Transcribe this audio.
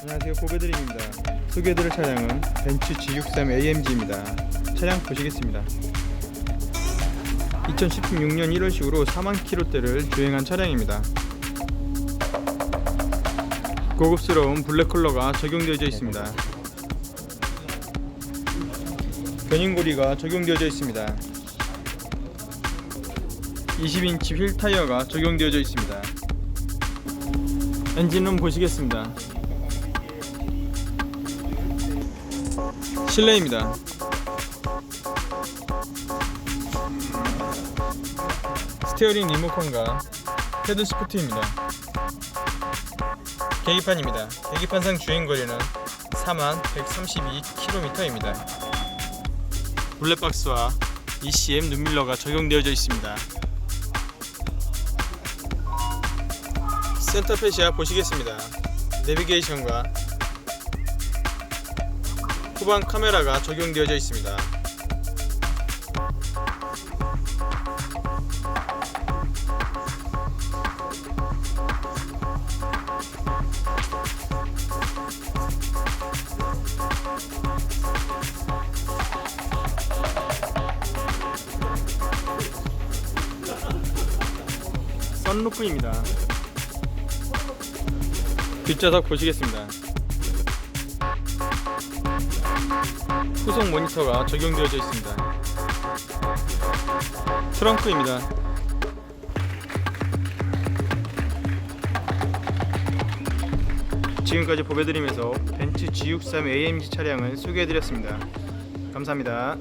안녕하세요. 고배드림입니다. 소개해드릴 차량은 벤츠 G63 AMG입니다. 차량 보시겠습니다. 2016년 1월식으로 4만 킬로대를 주행한 차량입니다. 고급스러운 블랙 컬러가 적용되어져 있습니다. 견인고리가 적용되어져 있습니다. 20인치 휠 타이어가 적용되어져 있습니다. 엔진룸 보시겠습니다 실내입니다. 스티어링 리모컨과 헤드 시프트입니다. 계기판입니다. 계기판상 주행거리는 4만 132km입니다. 블랙박스와 ECM 눈밀러가 적용되어져 있습니다. 센터페시아 보시겠습니다. 내비게이션과 후방 카메라가 적용되어져 있습니다. 썬루프입니다. 뒷좌석 보시겠습니다. 후속 모니터가 적용되어져 있습니다. 트렁크입니다. 지금까지 보배드리면서 벤츠 G63 AMG 차량을 소개해드렸습니다. 감사합니다.